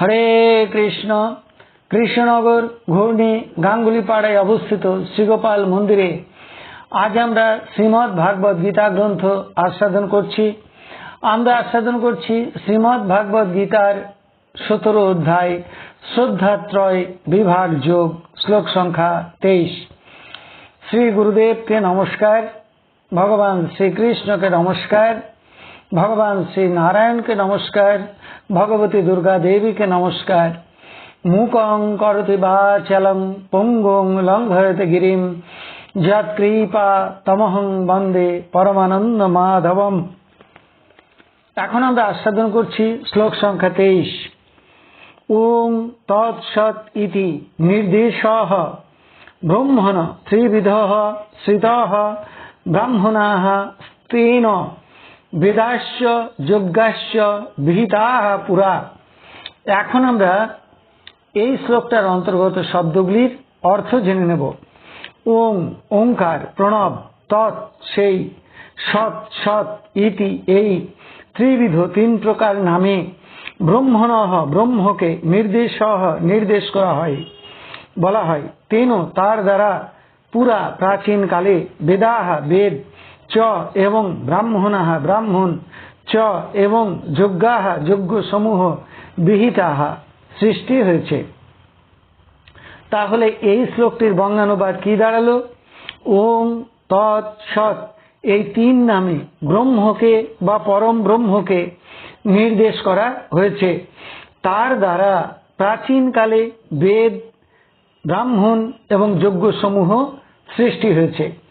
হরে কৃষ্ণ। কৃষ্ণনগর ঘূর্ণি গাঙ্গুলিপাড়ায় অবস্থিত শ্রীগোপাল মন্দিরে আজ আমরা শ্রীমৎ ভাগবত গীতা গ্রন্থ আস্বাদন করছি। আমরা আস্বাদন করছি শ্রীমৎ ভাগবত গীতার সতেরো অধ্যায় শ্রদ্ধাত্রয় বিভাগ যোগ, শ্লোক সংখ্যা তেইশ। শ্রী গুরুদেবকে নমস্কার, ভগবান শ্রীকৃষ্ণকে নমস্কার। ভগবান শ্রী নারায়ণকে নমস্কার, ভগবতী দুর্গা দেবীকে নমস্কার। মূকং করতি বাচলং পঙ্গুং লঙ্ঘয়তে গিরিম। যৎকৃপা তমহং বন্দে পরমানন্দ মাধবম। এখন আমরা আস্বাদন করছি শ্লোক সংখ্যা তেইশ। ওম তৎসৎ ইতি নির্দেশ ব্রহ্মণ ত্রিবিধ শ্রিত ব্রাহ্মণা স্তেন বেদাস্য, যজ্ঞাস্য বিহিতা পুরা। এখন আমরা এই শ্লোকটার অন্তর্গত শব্দগুলির অর্থ জেনে নেব। ওং, ওঙ্কার, প্রণব, তৎ, সেই, সৎ সৎ, ইতি, এই, ত্রিবিধ, তিন প্রকার নামে ব্রহ্মণ, ব্রহ্মকে নির্দেশ নির্দেশ করা হয়। বলা হয় তেন তার দ্বারা পুরা প্রাচীন কালে বেদাহা, বেদ চ এবং ব্রাহ্মণাহা, ব্রাহ্মণ। চ এবং যজ্ঞাহা যজ্ঞ সমূহ বিহিতাহা সৃষ্টি হয়েছে। তাহলে এই শ্লোকটির বঙ্গানুবাদ কি দাঁড়াল? ওং, তৎ, সৎ এই তিন নামে ব্রহ্মকে বা পরম ব্রহ্মকে নির্দেশ করা হয়েছে। তার দ্বারা প্রাচীনকালে বেদ, ব্রাহ্মণ এবং যজ্ঞসমূহ সৃষ্টি হয়েছে।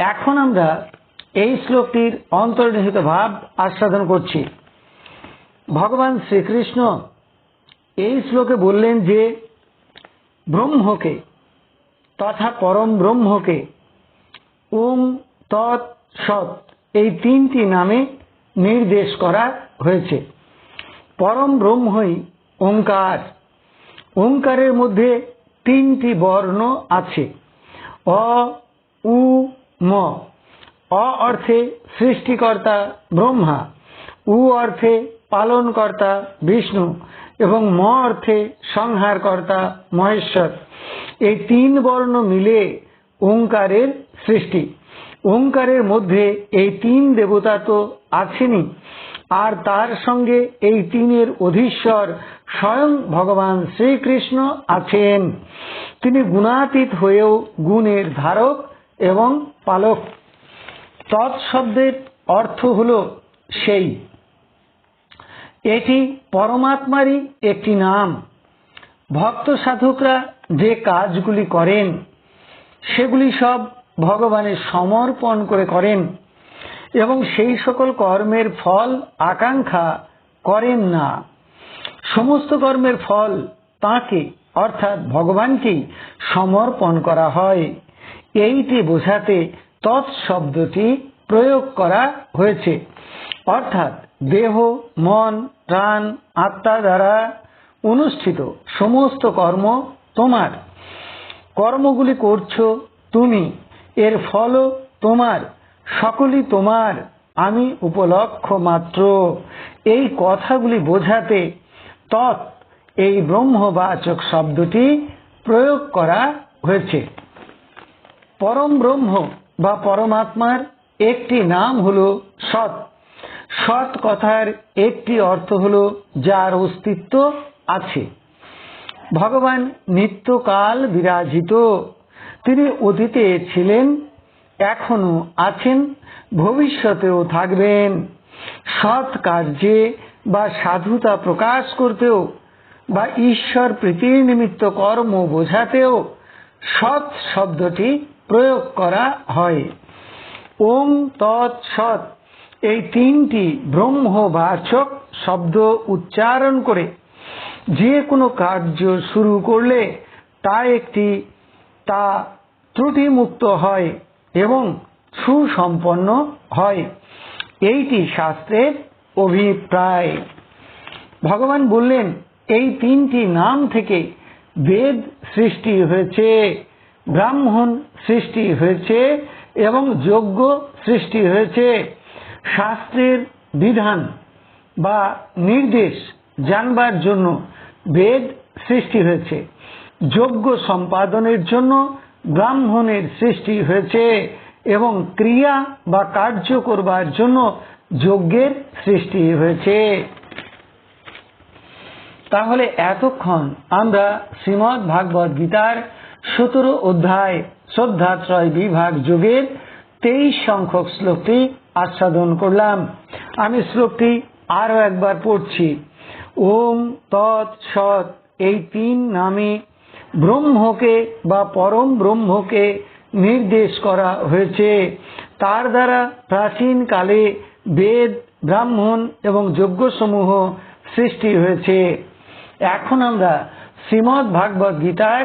এখন আমরা এই শ্লোকটির অন্তর্নিহিত ভাব আস্বাদন করছি। ভগবান শ্রীকৃষ্ণ এই শ্লোকে বললেন যে, ব্রহ্মকে তথা পরম ব্রহ্মকে ওম তৎ, সৎ এই তিনটি নামে নির্দেশ করা হয়েছে। পরম ব্রহ্মই ওঙ্কার। ওঙ্কারের মধ্যে তিনটি বর্ণ আছে। অ, উ ম। অ অর্থে সৃষ্টিকর্তা ব্রহ্মা, উ অর্থে পালনকর্তা বিষ্ণু এবং ম অর্থে সংহারকর্তা মহেশ্বর। এই তিন বর্ণ মিলে ওঙ্কারের সৃষ্টি। ওঙ্কারের মধ্যে এই তিন দেবতা তো আছেনই। আর তার সঙ্গে এই তিনের অধীশ্বর স্বয়ং ভগবান শ্রীকৃষ্ণ আছেন। তিনি গুণাতীত হয়েও গুণের ধারক এবং পালক। তৎশব্দের অর্থ হল সেই। এটি পরমাত্মারই একটি নাম। ভক্ত সাধকরা যে কাজগুলি করেন, সেগুলি সব ভগবানের সমর্পণ করে করেন এবং সেই সকল কর্মের ফল আকাঙ্ক্ষা করেন না। সমস্ত কর্মের ফল তাকে, অর্থাৎ ভগবানকেই, সমর্পণ করা হয়। এইটি বোঝাতে তৎশব্দটি প্রয়োগ করা হয়েছে। অর্থাৎ দেহ, মন, প্রাণ, আত্মা দ্বারা অনুষ্ঠিত সমস্ত কর্ম তোমার। কর্মগুলি করছ তুমি, এর ফলও তোমার, সকলই তোমার, আমি উপলক্ষ মাত্র। এই কথাগুলি বোঝাতে তৎ এই ব্রহ্মবাচক শব্দটি প্রয়োগ করা হয়েছে। পরম ব্রহ্ম বা পরমাত্মার একটি নাম হল সৎ। সৎ কথার একটি অর্থ হল যার অস্তিত্ব আছে। ভগবান নিত্যকাল বিরাজিত। তিনি অতীতে ছিলেন এখনও আছেন, ভবিষ্যতেও থাকবেন। সৎ কার্যে বা সাধুতা প্রকাশ করতেও বা ঈশ্বর প্রীতির নিমিত্ত কর্ম বোঝাতেও সৎ শব্দটি প্রয়োগ করা হয়। ওম তৎ সৎ। এই তিনটি ব্রহ্মবাচক শব্দ উচ্চারণ করে যে কোনো কার্য শুরু করলে তা একটি, তা ত্রুটিমুক্ত হয় এবং সুসম্পন্ন হয়। এইটি শাস্ত্রের অভিপ্রায়। ভগবান বললেন, এই তিনটি নাম থেকে বেদ সৃষ্টি হয়েছে। ব্রাহ্মণ সৃষ্টি হয়েছে এবং যজ্ঞ সৃষ্টি হয়েছে। শাস্ত্রের বিধান বা নির্দেশ জানবার জন্য বেদ সৃষ্টি হয়েছে। যজ্ঞ সম্পাদনের জন্য ব্রাহ্মণের সৃষ্টি হয়েছে এবং ক্রিয়া বা কার্য করবার জন্য যজ্ঞের সৃষ্টি হয়েছে। তাহলে এতক্ষণ আমরা শ্রীমৎ ভাগবত গীতার সতেরো অধ্যায় শ্রদ্ধাত্রয় বিভাগ যুগের তেইশ সংখ্যক শ্লোকটি আস্বাদন করলাম। আমি শ্লোকটি আরও একবার পড়ছি। ওম তৎ সৎ, এই তিন নামে ব্রহ্মকে বা পরম ব্রহ্মকে নির্দেশ করা হয়েছে। তার দ্বারা প্রাচীন কালে বেদ, ব্রাহ্মণ এবং যজ্ঞসমূহ সৃষ্টি হয়েছে। এখন আমরা শ্রীমৎ ভাগবত গীতার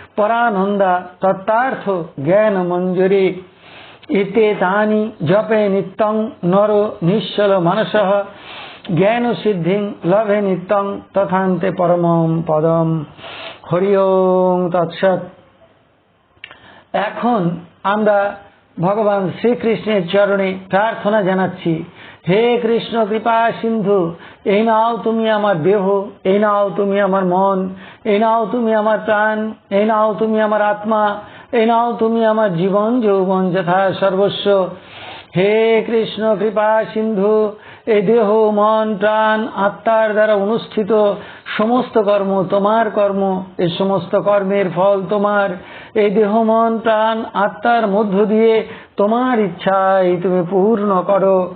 পরানন্দা তত্তার্থ জ্ঞান মঞ্জুরি। এতে তানি জপে নিত্যং নর নিশ্চল মানস। জ্ঞান সিদ্ধিং লভে নিত্যং তথান্তে পরমম পদম। হরি ওং এখন আমরা ভগবান শ্রীকৃষ্ণের চরণে প্রার্থনা জানাচ্ছি। হে কৃষ্ণ, কৃপা, সিন্ধু, এই নাও তুমি আমার দেহ, এই নাও তুমি আমার মন, এই নাও তুমি আমার প্রাণ, এই নাও তুমি আমার আত্মা, এই নাও তুমি আমার জীবন, যৌবন যথা সর্বস্ব। হে কৃষ্ণ, কৃপা, সিন্ধু, এই দেহ, মন, প্রাণ, আত্মার দ্বারা অনুষ্ঠিত সমস্ত কর্ম তোমার কর্ম এই সমস্ত কর্মের ফল তোমার। এই দেহ, মন, প্রাণ, আত্মার মধ্য দিয়ে তোমার ইচ্ছাই তুমি পূর্ণ করো।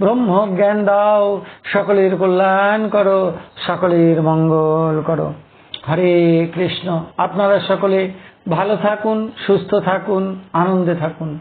ব্রহ্ম জ্ঞান দাও, সকলের কল্যাণ করো, সকলের মঙ্গল করো। হরে কৃষ্ণ, আপনারা সকলে ভালো থাকুন, সুস্থ থাকুন, আনন্দে থাকুন।